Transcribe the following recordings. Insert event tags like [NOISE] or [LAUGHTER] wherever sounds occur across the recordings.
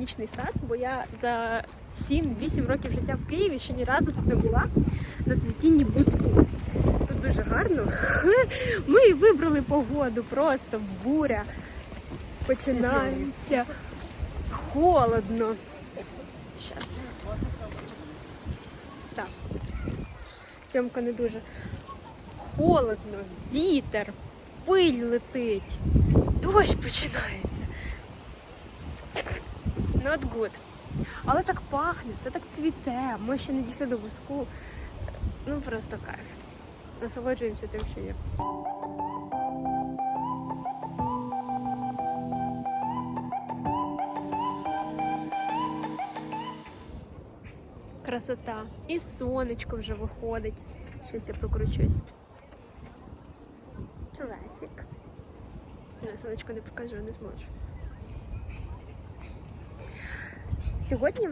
ботанічний сад, бо я за 7-8 років життя в Києві ще ні разу тут не була на цвітінні буску. Тут дуже гарно. [LAUGHS] Ми вибрали погоду, просто буря. Починається холодно. Щас. Так. Сьомка не дуже. Холодно, вітер, пиль летить. Дощ починається. Not good. Але так пахне, все так цвіте. Ми ще не дійшли до вузку. Ну просто кайф. Насолоджуємося тим, що є. Красота. І сонечко вже виходить. Щось я прокручусь. Чурасик. Ну, сонечко не покажу, не зможу. Сьогодні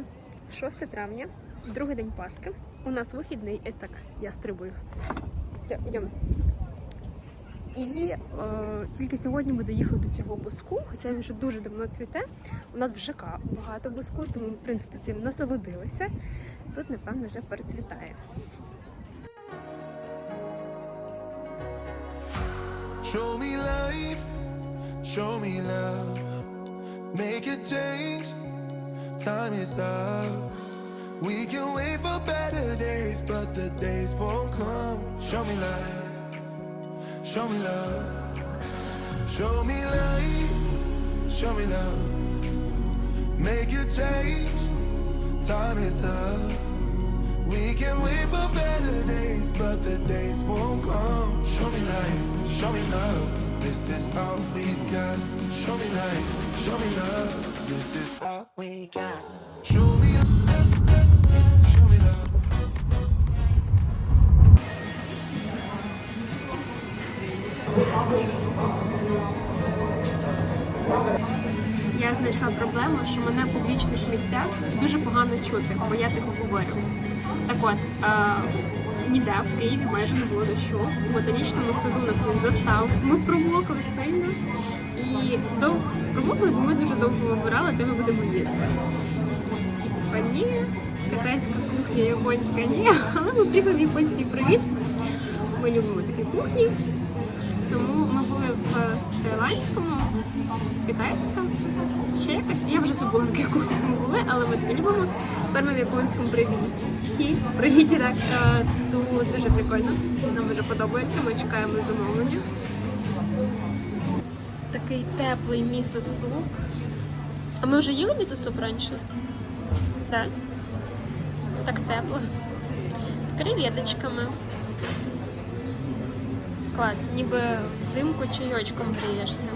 6 травня, другий день Пасхи. У нас вихідний, е, так, я стрибую. Все, йдемо. І е, тільки сьогодні ми доїхали до цього буску, хоча він вже дуже давно цвіте. У нас в ЖК багато буску, тому в принципі, цим насолодилися. Тут, напевно, вже перецвітає. Show me life, show me love. Make a change, time is up. We can wait for better days, but the days won't come. Show me life, show me love. Show me life, show me love. Make a change, time is up. We can wait for better days, but the days won't come. Show me life, show me love. This is all we got. Show me life, show me love. This is all we got. Show me love, show me love. Я знайшла проблему, що мене в публічних місцях дуже погано чути, бо я тихо говорю. Так от, е, ніде в Києві майже не було дощу. У ботанічному саду нас він застав. Ми промокли сильно і довго промокли, бо ми дуже довго вибирали, де ми будемо їсти. Типа ні, китайська кухня, японська ні. [LAUGHS] Але ми приїхали японський привіт. Ми любимо такі кухні. Тому ми були в тайландському, китайська, ще якась. Я вже забула, в яких таки любимо. Тепер в японському привіті. Привіті, так. е, Тут дуже прикольно. Нам дуже подобається. Ми чекаємо замовлення. Такий теплий місо-суп. А ми вже їли місо-суп раніше? Так. Так тепло. З креветочками. Клас, ніби взимку чайочком грієшся.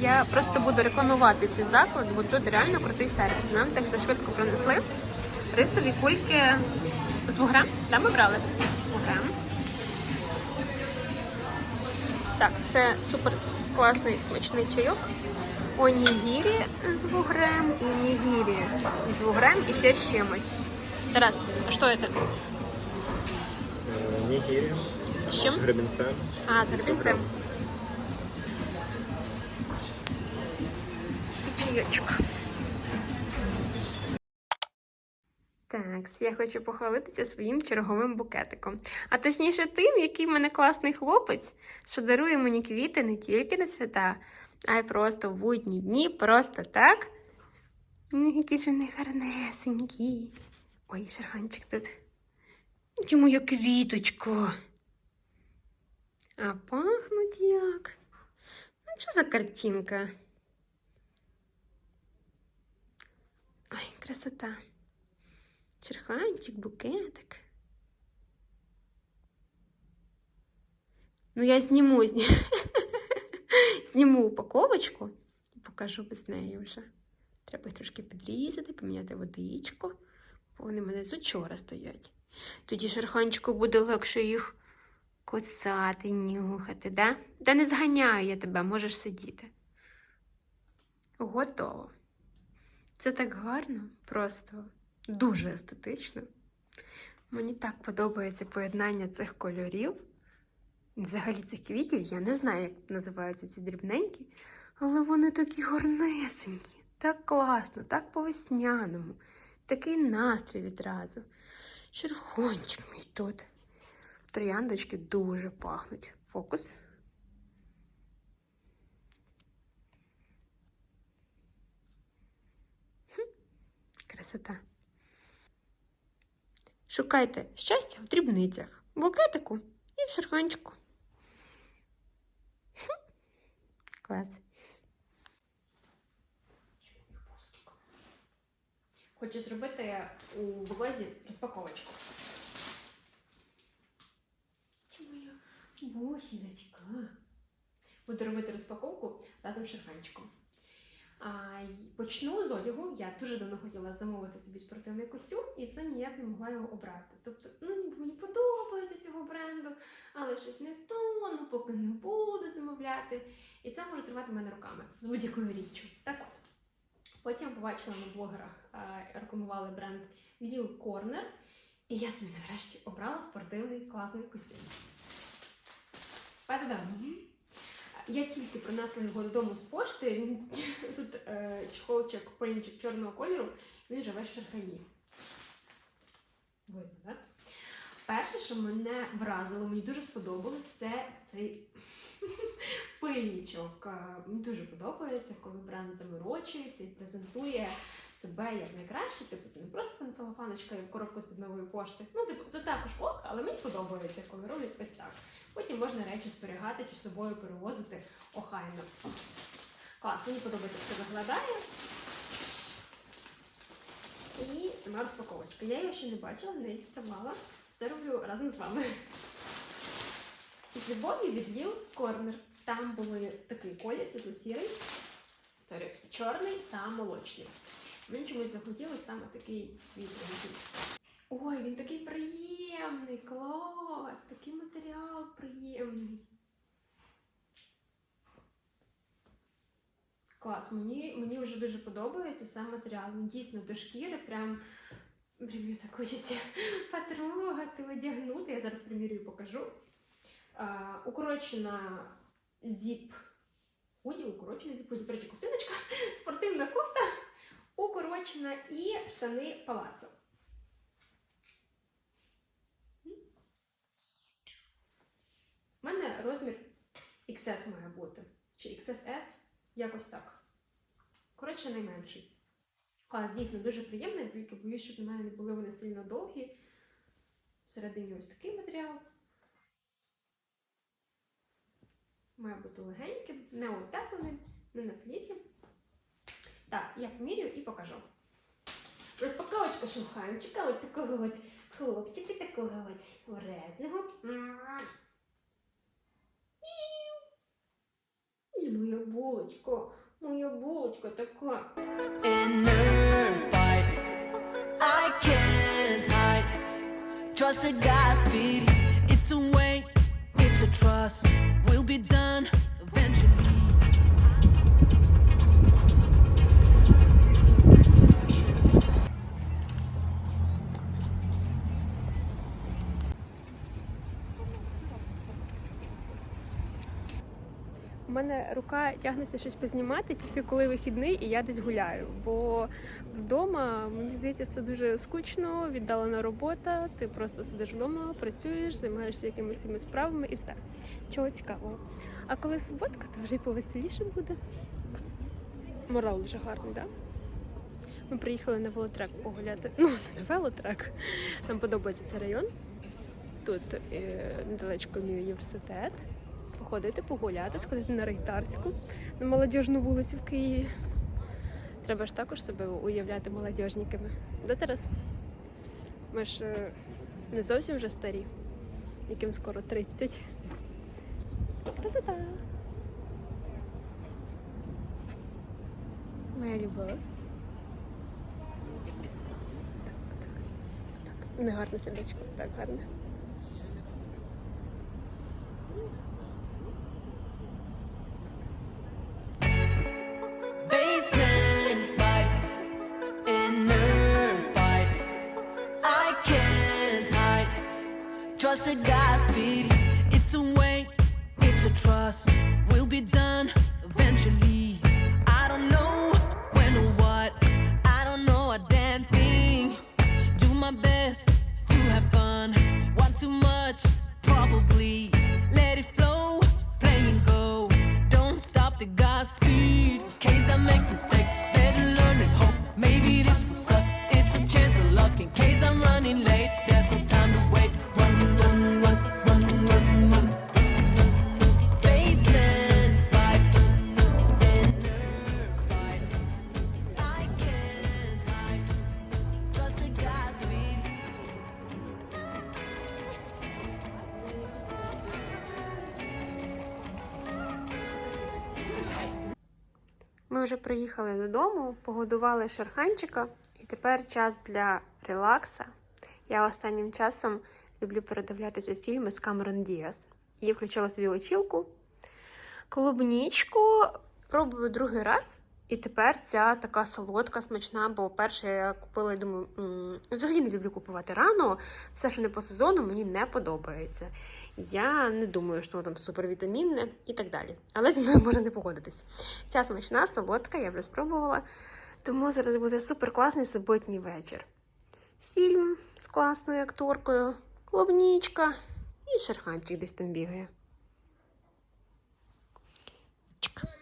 Я просто буду рекламувати цей заклад, бо тут реально крутий сервіс. Нам так все швидко принесли. Рисові кульки з вугрем. Да, ми брали? З вугрем. Так, це супер класний смачний чайок. Онігірі з вугрем і нігірі з вугрем і ще з чимось. Тарас, а что это? Э, Нигири С чем? с гребенцем. А, с и чайочок. Так, я хочу похвалитися своїм черговим букетиком. А точніше тим, який в мене класний хлопець, що дарує мені квіти не тільки на свята, а й просто в будні дні, просто так. Які ж вони гарнесенькі. Ой, шарганчик тут. Чи моя квіточка? А пахнуть як. Ну, що за картинка? Ой, красота. Черханчик, букетик. Ну, я зніму, зніму, [LAUGHS] упаковочку і покажу без неї вже. Треба їх трошки підрізати, поміняти водичку, вони в мене з учора стоять. Тоді шерханчику буде легше їх коцати, нюхати, да? Та не зганяю я тебе, можеш сидіти. Готово. Це так гарно, просто дуже естетично. Мені так подобається поєднання цих кольорів. Взагалі цих квітів я не знаю, як називаються ці дрібненькі, але вони такі гарнесенькі, так класно, так по-весняному, такий настрій відразу. Червончик мій тут. Трояндочки дуже пахнуть. Фокус. Красота. Шукайте щастя в дрібницях, букетику і в шерханчику. Хм, Клас. Хочу зробити у блозі розпаковочку. Моя босіночка? Буду робити розпаковку разом з шерханчиком. А, почну з одягу. Я дуже давно хотіла замовити собі спортивний костюм і все ніяк не могла його обрати. Тобто, ну ніби мені подобається цього бренду, але щось не то, ну поки не буду замовляти. І це може тривати мене роками з будь-якою річчю. Так от. Потім побачила на блогерах, рекламували бренд Lil Corner, і я собі нарешті обрала спортивний класний костюм. Па-да-дам! Я тільки принесла його додому з пошти. Він [LAUGHS] тут е, чехолчик, полінчик чорного кольору, він живе в шерхані. Видно, так? Перше, що мене вразило, мені дуже сподобалось, це цей [LAUGHS] пильничок. Е, Мені дуже подобається, коли бренд заморочується і презентує себе як найкраще. Типу, це не просто там целофаночка і коробка з-під нової пошти. Ну, типу, це також ок, але мені подобається, коли роблять ось так. Потім можна речі зберігати чи з собою перевозити охайно. Клас, мені подобається, це виглядає. І сама розпаковочка. Я її ще не бачила, не діставала. Все роблю разом з вами. Із любові від Lil Corner. Там були такий колір, світло-сірий, сорі, чорний та молочний. Мені чомусь захотілося саме такий світлий. Ой, він такий приємний, клас! Такий матеріал приємний. Клас, мені, мені вже дуже подобається сам матеріал. Він дійсно до шкіри, прям, прям так хочеться [LAUGHS] потрогати, одягнути. Я зараз примірюю покажу. А, укорочена зіп худі, укорочена зіп худі, коротше, ковтиночка, укорочена і штани палацо. У мене розмір XS має бути. Чи XSS, якось так. Коротше, найменший. Клас, дійсно дуже приємний, тільки боюсь, щоб на мене не були вони сильно довгі. Всередині ось такий матеріал. Має бути легеньким, не утеплений, не на флісі. Так, я помірюю і покажу. Розпаковочка шуханчика, от такого от хлопчика, такого от вредного. І моя булочка, моя булочка така. I can't hide. Trust a Godspeed. It's a wait, it's a trust. We'll be done eventually. У мене рука тягнеться щось познімати тільки коли вихідний і я десь гуляю. Бо вдома мені здається все дуже скучно, віддалена робота. Ти просто сидиш вдома, працюєш, займаєшся якимись справами і все. Чого цікавого. А коли суботка, то вже й повеселіше буде. Морал дуже гарний, так? Да? Ми приїхали на велотрек погуляти. Ну, не велотрек. Нам подобається цей район. Тут е, недалечко мій університет походити, погуляти, сходити на Рейдарську, на молодіжну вулицю в Києві. Треба ж також себе уявляти молодіжниками. Де зараз? Ми ж е, не зовсім вже старі, яким скоро 30. Красота! Моя любов. Так, так, так. Не гарне сердечко, так гарне. I can't hide. Trust a Godspeed. It's a trust. We'll be done eventually. I don't know when or what. I don't know a damn thing. Do my best to have fun. Want too much? Probably. Let it flow, play and go. Don't stop the Godspeed. Case I make mistakes, вже приїхали додому, погодували шерханчика, і тепер час для релакса. Я останнім часом люблю передивлятися фільми з Камерон Діас. І включила собі очілку, клубнічку, пробую другий раз. І тепер ця така солодка, смачна, бо перше я купила і думаю, взагалі не люблю купувати рано. Все, що не по сезону, мені не подобається. Я не думаю, що воно там супервітамінне і так далі. Але зі мною може не погодитись. Ця смачна, солодка, я вже спробувала. Тому зараз буде супер класний суботній вечір. Фільм з класною акторкою, клубнічка і шерханчик десь там бігає. Чик.